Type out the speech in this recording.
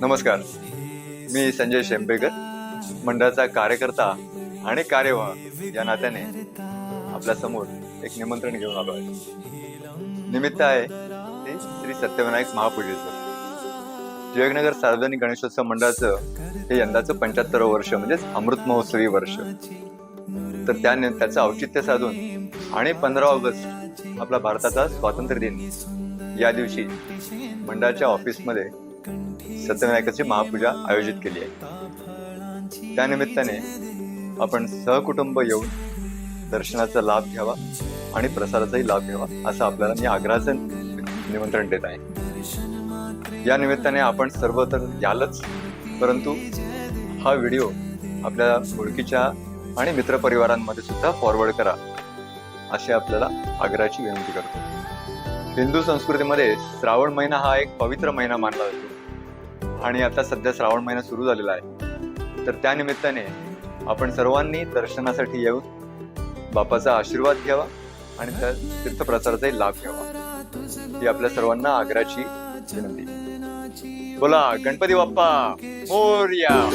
नमस्कार. मी संजय शेंपेकर मंडळाचा कार्यकर्ता आणि कार्यवाह या नात्याने आपल्यासमोर एक निमंत्रण घेऊन आलो आहे. निमित्त आहे ते श्री सत्यविनायक महापूजेचं. टिळकनगर सार्वजनिक गणेशोत्सव मंडळाचं हे यंदाचं पंच्याहत्तर वर्ष म्हणजेच अमृत महोत्सवी वर्ष. तर त्याने त्याचं औचित्य साधून आणि पंधरा ऑगस्ट आपला भारताचा स्वातंत्र्य दिन या दिवशी मंडळाच्या ऑफिसमध्ये सत्यनायकाची महापूजा आयोजित केली आहे. त्यानिमित्ताने आपण सहकुटुंब येऊन दर्शनाचा लाभ घ्यावा आणि प्रसादाचाही लाभ घ्यावा असं आपल्याला मी आग्रहाचं निमंत्रण देत आहे. या निमित्ताने आपण सर्व तर यालच परंतु हा व्हिडिओ आपल्या ओळखीच्या आणि मित्रपरिवारांमध्ये सुद्धा फॉरवर्ड करा. अशी आपल्याला आग्रहाची विनंती करतो. हिंदू संस्कृतीमध्ये श्रावण महिना हा एक पवित्र महिना मानला जातो. आणि आता सध्या श्रावण महिना सुरू झालेला आहे. तर त्यानिमित्ताने आपण सर्वांनी दर्शनासाठी येऊन बापाचा आशीर्वाद घ्यावा आणि त्या तीर्थप्रचाराचाही लाभ घ्यावा. ही आपल्या सर्वांना आग्रहाची विनंती. बोला गणपती बाप्पा मोर्या.